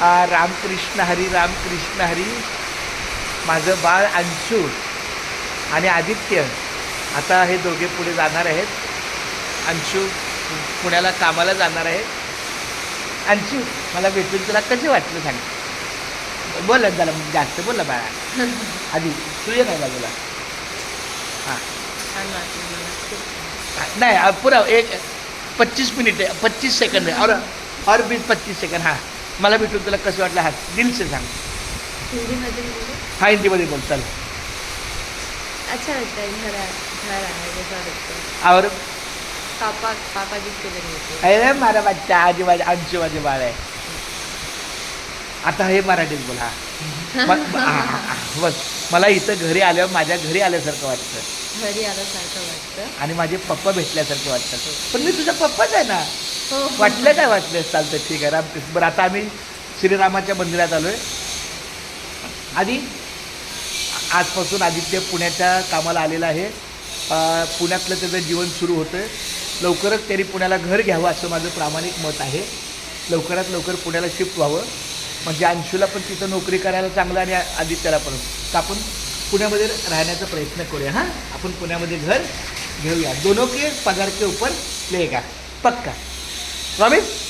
आ, रामकृष्ण हरी रामकृष्ण हरी. माझं बाळ अंशू आणि आदित्य. आता हे दोघे पुढे जाणार आहेत. अंशू पुण्याला कामाला जाणार आहे अंशू मला भेटून तुला कसे वाटलं सांग. बोल जरा जास्त बोल बाळा. आधी तू ये नाही बाजूला हां. नाही पुरा एक पच्चीस मिनिट आहे पच्चीस सेकंड आहे और और बीस पच्चीस सेकंड हां. मला भेटून तुला कसं वाटलं हा दिल से सांग. हिंदीमध्ये बोलू? हा हिंदीमध्ये बोल चल. अच्छा लगता है घर आ- घर आने जैसा लगता है और पापा पापा जिसके दिन होते अरे मारा बच्चा आजी माझे अंशू माझे बाळ आहे. आता हे मराठीत बोल हा. म- म- हा, हा, हा, बस. मला इथं घरी आल्यावर माझ्या घरी आल्यासारखं वाटतं. घरी आल्यासारखं वाटतं. आणि माझे पप्पा भेटल्यासारखं वाटतं. पण मी तुझा पप्पाच आहे ना. हो हो. हो, हो. वाटलं काय वाटलं? चालतं ठीक आहे. रामकृष्ण बरं आता आम्ही श्रीरामाच्या मंदिरात आलो आहे आधी आजपासून आदित्य पुण्याच्या कामाला आलेला आहे. पुण्यातलं त्याचं जीवन सुरू होतं लवकरच त्यांनी पुण्याला घर घ्यावं असं माझं प्रामाणिक मत आहे. लवकरात लवकर पुण्याला शिफ्ट व्हावं. म्हणजे अंशूला पण तिथं नोकरी करायला चांगलं आणि आदित्याला पण. तर आपण पुण्यामध्ये राहण्याचा प्रयत्न करूया हां? आपण पुण्यामध्ये घर घेऊया. दोनों के पगार के ऊपर लेगा. पक्का. sabe?